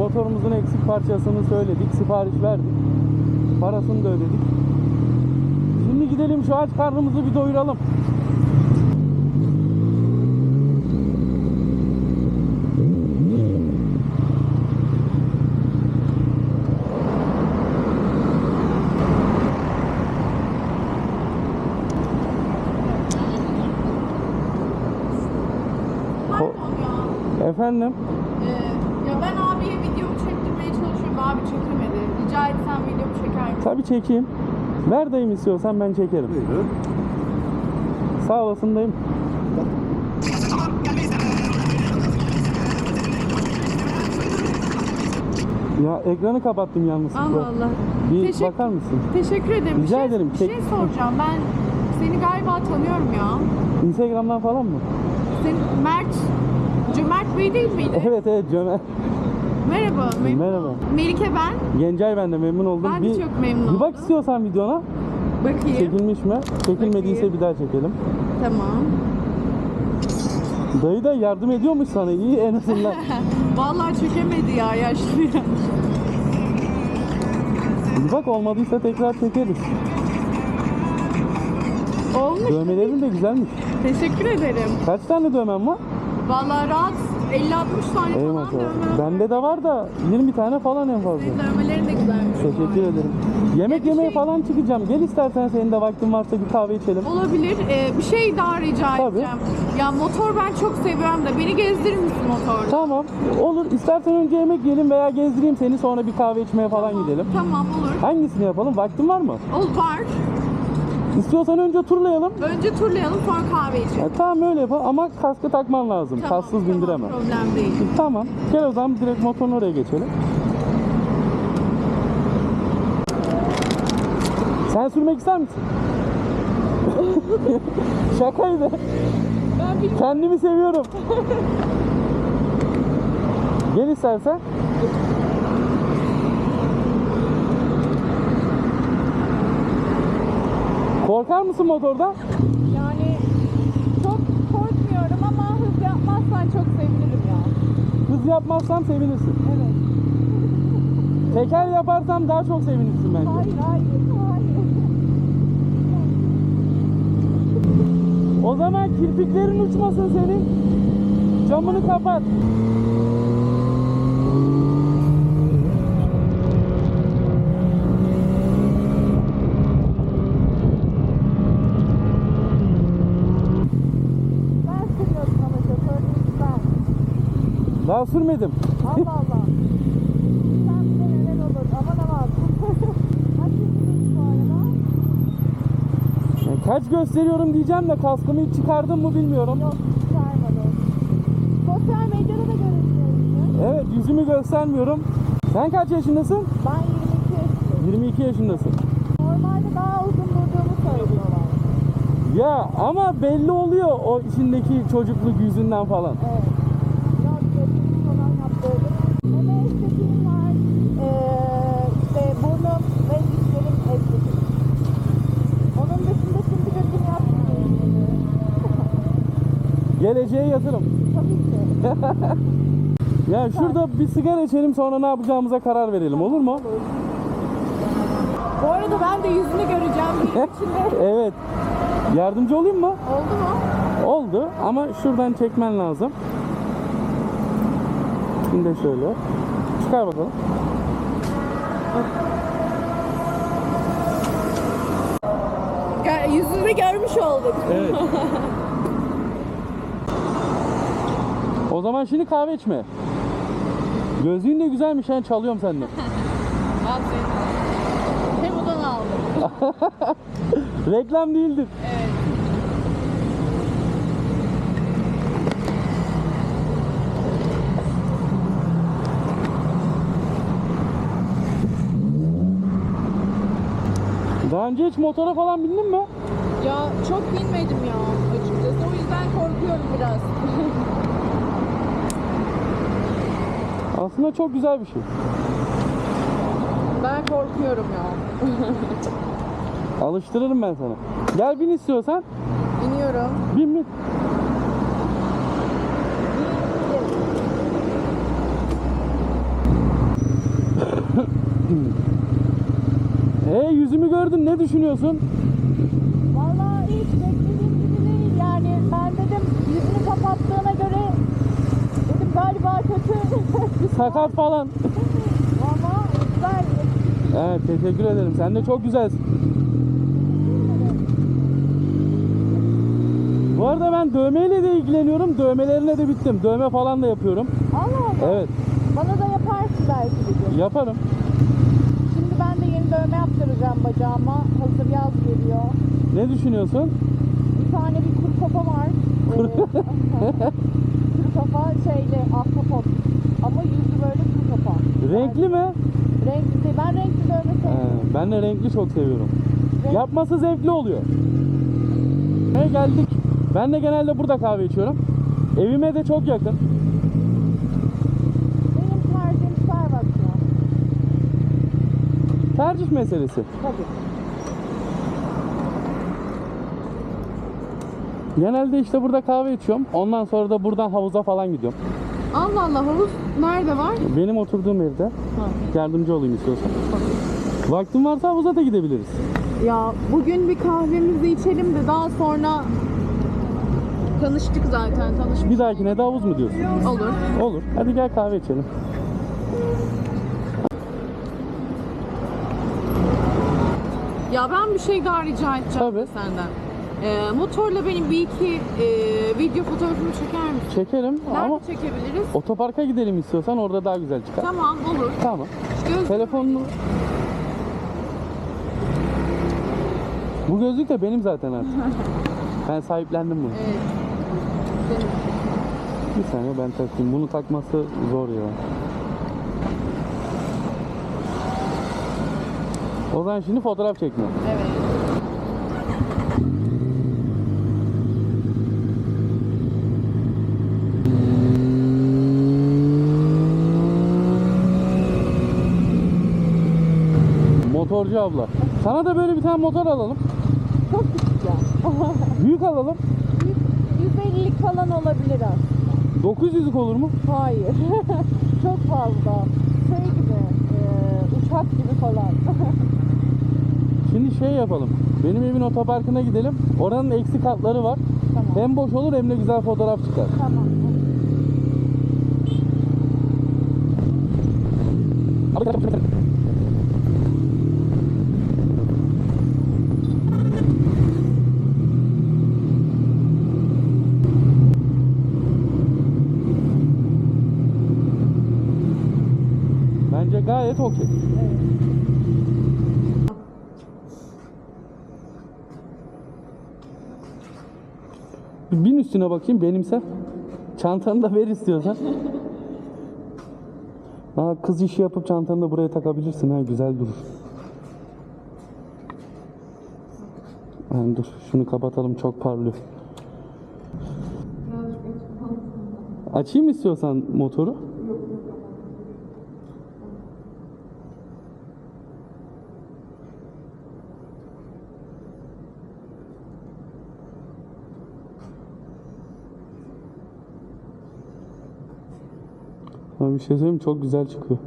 Motorumuzun eksik parçasını söyledik, sipariş verdik. Parasını da ödedik. Şimdi gidelim şu aç karnımızı bir doyuralım. Efendim? Ee, ya ben abiye videomu çektirmeye çalışıyorum. Abi çekemedi. Rica etsem videomu çeker misin? Tabii çekeyim. Neredeyim istiyorsan ben çekerim. Buyurun. Sağ olasın dayım. Ya ekranı kapattım yalnızlıkla. Allah Allah. Bir Teşekkür- bakar mısın? Teşekkür ederim. Bir Rica şey- ederim. Bir şey soracağım. Ben seni galiba tanıyorum ya. Instagram'dan falan mı? Sen Mert, Cömert Bey değil miydi? Evet evet Cömert. Merhaba. memnun Merhaba. oldum. Melike ben. Gencay ben de memnun oldum. Ben de bir, çok memnun Bir bak oldum. istiyorsan videona. Bakayım. Çekilmiş mi? Çekilmediyse Bakayım. bir daha çekelim. Tamam. Dayı da yardım ediyormuş sana iyi en azından. Vallahi çekemedi ya yaşlı ya. bir bak olmadıysa tekrar çekeriz. Olmuş. Dövmelerin de güzelmiş. Teşekkür ederim. Kaç tane dövmen var? Vallahi rahat 50-60 tane Ey falan dövme. Bende de var da 20 tane falan en fazla. Senin dövmelerin de güzelmiş. Teşekkür ederim. Yemek bir yemeye şey- falan çıkacağım. Gel istersen senin de vaktin varsa bir kahve içelim. Olabilir. Ee, bir şey daha rica Tabii. edeceğim. Ya motor ben çok seviyorum da beni gezdirir misin motorla? Tamam. Olur. İstersen önce yemek yiyelim veya gezdireyim seni sonra bir kahve içmeye falan gidelim. Tamam olur. Hangisini yapalım? Vaktin var mı? Ol var. İstiyorsan önce turlayalım. Önce turlayalım sonra kahve içelim. Ya, tamam öyle yapalım ama kaskı takman lazım. Tamam, Kassız tamam, bindiremem. Problem değil. Tamam. Gel o zaman direkt motorun oraya geçelim. Sen sürmek ister misin? Şakaydı. Ben bir Kendimi seviyorum. Gel istersen. Korkar mısın motordan? yani çok korkmuyorum ama hız yapmazsan çok sevinirim ya. Hız yapmazsam sevinirsin. Evet. Teker yaparsam daha çok sevinirsin bence. Hayır hayır hayır. O zaman kirpiklerin uçmasın senin. Camını kapat. Ben sürüyorsun ama şoför değil ben. Daha sürmedim. Allah Allah. Sen neler olur aman aman. Kaç yaşındasın bu arada? Yani kaç gösteriyorum diyeceğim de kaskımı hiç çıkardım mı bilmiyorum. Yok çıkarmadım. Sosyal medyada da görüntülerini. Evet yüzümü göstermiyorum. Sen kaç yaşındasın? Ben 22 yaşındayım. 22 yaşındasın. Normalde daha uzun durduğumu söylüyorlar. Ya ama belli oluyor o içindeki çocukluk yüzünden falan. Evet. Geleceğe yatırım. Tabii ki. Ya şurada bir sigara içelim sonra ne yapacağımıza karar verelim olur mu? Bu arada ben de yüzünü göreceğim bir içinde. Evet. Yardımcı olayım mı? Oldu mu? Oldu ama şuradan çekmen lazım. Şimdi de şöyle. Çıkar bakalım. Yüzünü görmüş olduk. Evet. o zaman şimdi kahve içme. Gözlüğün de güzelmiş yani çalıyorum senden. Hem odan aldım. Reklam değildir. Evet. Daha önce hiç motora falan bindin mi? Ya çok bilmedim ya açıkçası. O yüzden korkuyorum biraz. Aslında çok güzel bir şey. ben korkuyorum ya. Alıştırırım ben sana. Gel bin istiyorsan. Biniyorum. Bin bin. e yüzümü gördün ne düşünüyorsun? Vallahi hiç beklediğim gibi değil. Yani ben dedim yüzünü kapattığına göre dedim galiba kötü. Sakat falan. Ama güzel. Evet teşekkür ederim. Sen de çok güzelsin. Bu arada ben dövmeyle de ilgileniyorum. Dövmelerine de bittim. Dövme falan da yapıyorum. Allah Allah. Evet Bana da yaparsın belki bir gün. yaparım. Şimdi ben de yeni dövme yaptıracağım bacağıma. Hazır yaz geliyor. Ne düşünüyorsun? Bir tane bir kuru kafa var. Ee, kuru Renkli mi? Renkli. Ben renkli dövme He, sevmiyorum. ben de renkli çok seviyorum. Renk- Yapması zevkli oluyor. Ve geldik. Ben de genelde burada kahve içiyorum. Evime de çok yakın. Benim tercihim Starbucks ya. Tercih meselesi. Tabii. Genelde işte burada kahve içiyorum. Ondan sonra da buradan havuza falan gidiyorum. Allah Allah havuz nerede var? Benim oturduğum evde yardımcı olayım istiyorsan. Vaktin varsa havuza da gidebiliriz. Ya bugün bir kahvemizi içelim de daha sonra tanıştık zaten tanışmış Bir dahakine de havuz mu diyorsun? olur. Olur. Hadi gel kahve içelim. Ya ben bir şey daha rica edeceğim Tabii. senden. Ee, motorla benim bir iki e, video fotoğrafımı çeker misin? Çekerim Nerede ama çekebiliriz? otoparka gidelim istiyorsan orada daha güzel çıkar. Tamam olur. Tamam. Göz... Telefonunu... Bu gözlük de benim zaten artık. ben sahiplendim bunu. Evet. Benim. Bir saniye ben takayım. Bunu takması zor ya. O zaman şimdi fotoğraf çekme. Evet. Motorcu abla. Sana da böyle bir tane motor alalım. Çok küçük ya. Büyük alalım. 150'lik falan olabilir az. 900'lük olur mu? Hayır. Çok fazla. Şey gibi, e, uçak gibi falan. Şimdi şey yapalım. Benim evin otoparkına gidelim. Oranın eksi katları var. tamam. Hem boş olur hem de güzel fotoğraf çıkar. Tamam. Bence gayet okey. Bin üstüne bakayım benimse. Çantanı da ver istiyorsan. Aa, kız işi yapıp çantanı da buraya takabilirsin ha güzel durur. Yani dur şunu kapatalım çok parlıyor. Açayım istiyorsan motoru. Ama bir şey söyleyeyim çok güzel çıkıyor.